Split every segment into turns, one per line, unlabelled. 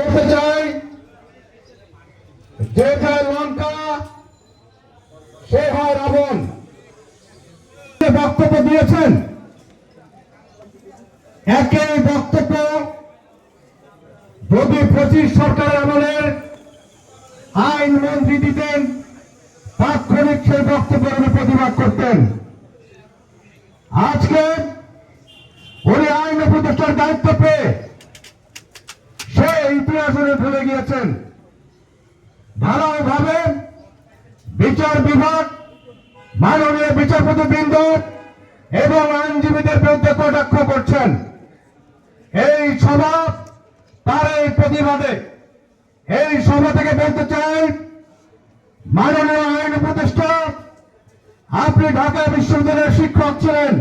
বলতে চাই, যে যায় লঙ্কা, সে হয় রাবণ। বক্তব্য দিয়েছেন একই বক্তব্য যদি পঁচিশ সরকারের আমলের আইন মন্ত্রী দিতেন, তাৎক্ষণিক সেই বক্তব্যের উনি প্রতিবাদ করতেন। আজকে উনি আইন উপদেষ্টার দায়িত্ব পেয়ে ভুলে গিয়েছেন। ধারাবাহিকভাবে বিচার বিভাগ, মাননীয় বিচারপতি বৃন্দ এবং আইনজীবীদের বিরুদ্ধে কটাক্ষ করছেন। এই সভা তার এই প্রতিবাদে। এই সভা থেকে বলতে চাই, মাননীয় আইন উপদেষ্টা, আপনি ঢাকা বিশ্ববিদ্যালয়ের শিক্ষক ছিলেন।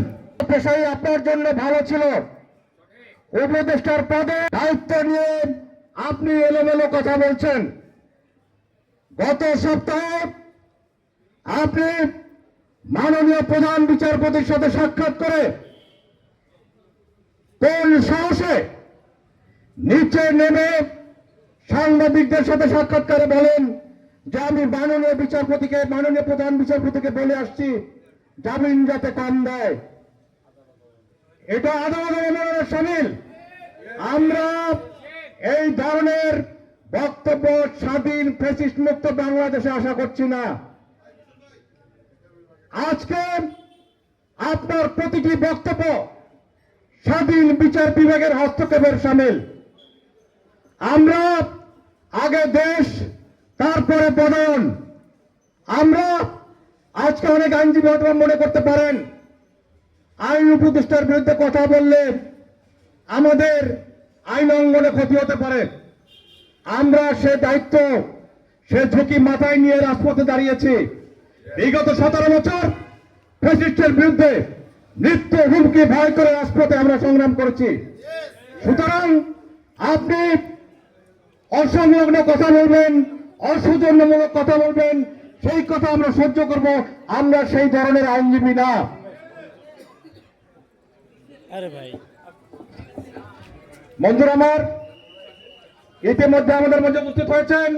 আপনার জন্য ভালো ছিল। উপদেষ্টার পদে দায়িত্ব নিয়ে আপনি এলোমেলো কথা বলছেন। গত সপ্তাহে আপনি মাননীয় প্রধান বিচারপতির সাথে সাক্ষাৎ করে কোন সাহসে নিচে নেমে সাংবাদিকদের সাথে সাক্ষাৎকারে বলেন যে আমি মাননীয় বিচারপতিকে, মাননীয় প্রধান বিচারপতিকে বলে আসছি, জামিন যাতে কম দেয়। এটা আদালত সামিল। আমরা এই ধরনের বক্তব্য স্বাধীন ফেসিস্ট মুক্ত বাংলাদেশে আশা করছি না। আজকে আপনার প্রতিটি বক্তব্য স্বাধীন বিচার বিভাগের হস্তক্ষেপের সামিল। আমরা আগে দেশ, তারপরে বদন আমরা আজকে অনেক আইনজীবী হয়তো মনে করতে পারেন, আইন উপদেষ্টার বিরুদ্ধে কথা বললে আমাদের আইন অঙ্গনে ক্ষতি হতে পারে। আমরা সে দায়িত্ব, সে ঝুঁকি মাথায় নিয়ে রাজপথে দাঁড়িয়েছি। বিগত সতেরো বছর ফ্যাসিস্টের বিরুদ্ধে নিত্য হুমকি ভয় করে রাজপথে আমরা সংগ্রাম করেছি। সুতরাং আপনি অসংলগ্ন কথা বলবেন, অসৌজন্যমূলক কথা বলবেন, সেই কথা আমরা সহ্য করব, আমরা সেই ধরনের আইনজীবী না।
আরে ভাই।
বন্ধুরা আমার ইতিমধ্যে আমাদের মধ্যে উপস্থিত হয়েছেন